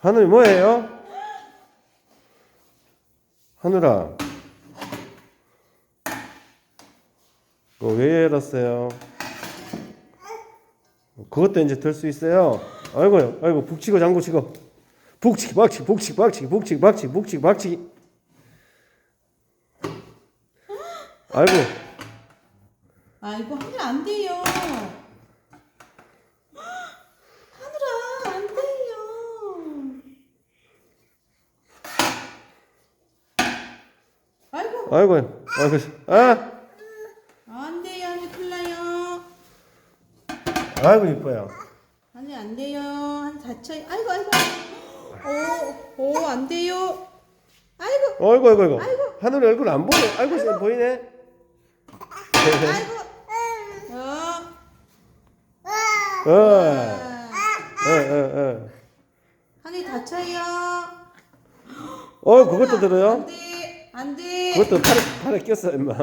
하늘이 뭐예요? 하늘아. 왜 열었어요? 그것도 이제 들 수 있어요. 아이고요, 아이고, 북치고 장구치고. 북치기, 박치기, 북치기, 박치기, 북치기, 박치기, 북치기, 박치기. 아이고, 아 이거 하늘 안 돼요. 하늘아 안 돼요. 아이고 아이고, 아, 안 돼요 하늘 큰일 나요. 아이고, 이뻐요. 하늘 안 돼요. 하늘 다쳐요. 아이고 아이고. 오 오 안 돼요. 아이고 아이고, 아이고, 아이고. 아이고. 하늘 얼굴 안 보여. 아이고, 지금 보이네. 아이고. 어. 어, 아, 어, 어, 어. 하늘 다쳐요. 어, 그것도 들어요? 안 돼. 안 돼. 그것도 팔에, 팔에 꼈어, 임마.